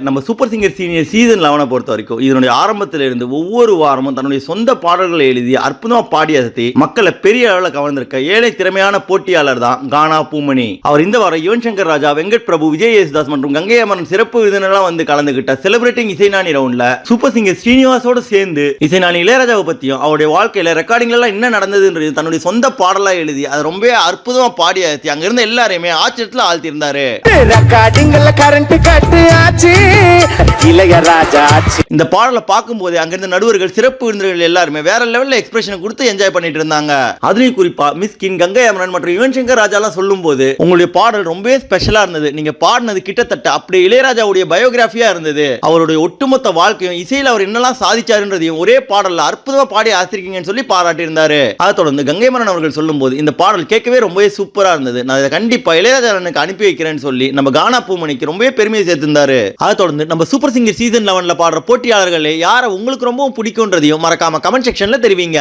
நம்ம super singer senior season லெவனை பொறுத்த வரைக்கும் இதனுடைய ஆரம்பத்தில் இருந்து ஒவ்வொரு வாரமும் தன்னுடைய சொந்த பாடல்களை எழுதி அற்புதமாக பாடி அசத்தி மக்களை பெரிய அளவில் கவர்ந்திருக்க ஏழை திறமையான போட்டியாளர் தான் கானா பூமணி. அவர் இந்த வாரம் யுவன் சங்கர் ராஜா வெங்கட் பிரபு விஜய் யேசுதாஸ் மற்றும் கங்கை அமரன் சிறப்பு விருந்தினரெல்லாம் வந்து கலந்துகிட்ட செலிபிரேட்டிங் இசைநாணி ரவுண்ட்ல சூப்பர் சிங்கர் ஸ்ரீனிவாசோட சேர்ந்து இசைநாணி இளையராஜாவை பத்தியும் அவருடைய வாழ்க்கையில ரெக்கார்டிங்ல என்ன நடந்ததுன்றது தன்னுடைய சொந்த பாடலா எழுதி அதை ரொம்ப அற்புதமா பாடி அசத்தி அங்க எல்லாரையுமே ஆச்சரியத்துல ஆழ்த்தியிருந்தாரு. ரெக்கார்டிங்ல கரண்ட் கட்டு ஆச்சு. இளையராஜா இந்த பாடலை பார்க்கும்போது அங்கிருந்த நடுவர்கள் சிறப்பு விருந்தினர்கள் எல்லாருமே வேற லெவல்ல எக்ஸ்பிரஷன் கொடுத்து என்ஜாய் பண்ணிட்டு இருந்தாங்க. அதுலயும் குறிப்பா மிஸ்கின் கங்கை அமரன் மற்றும் யுவன் சங்கர் சொல்லும் போது உங்களுடைய பாடல் ரொம்பவே ஸ்பெஷலா இருந்தது. நீங்க பாடினது கிட்டத்தட்ட அப்படியே இளையராஜாவுடைய பயோகிராஃபியா இருந்தது. அவருடைய ஒட்டுமொத்த வாழ்க்கையும் இசையில அவர் என்னெல்லாம் சாதிச்சாருன்றதையும் ஒரே பாடல்ல அற்புதமா பாடி ஆசிரிக்கீங்கன்னு சொல்லி பாராட்டி இருந்தாரு அதை தொடர்ந்து கங்கை மரன் அவர்கள் சொல்லும் போது இந்த பாடல் கேட்கவே ரொம்பவே சூப்பரா இருந்தது. நான் இதை கண்டிப்பா இளையராஜா எனக்கு அனுப்பி வைக்கிறேன்னு சொல்லி நம்ம கானா பூமணிக்கு ரொம்பவே பெருமையை சேர்த்திருந்தாரு. அதை தொடர்ந்து நம்ம சூப்பர் சிங்கர் சீசன் லெவன்ல பாடுற போட்டியாளர்களே யாரை உங்களுக்கு ரொம்பவும் பிடிக்கும்ன்றதையும் மறக்காம கமெண்ட் செக்ஷன்ல தெரிவிங்க.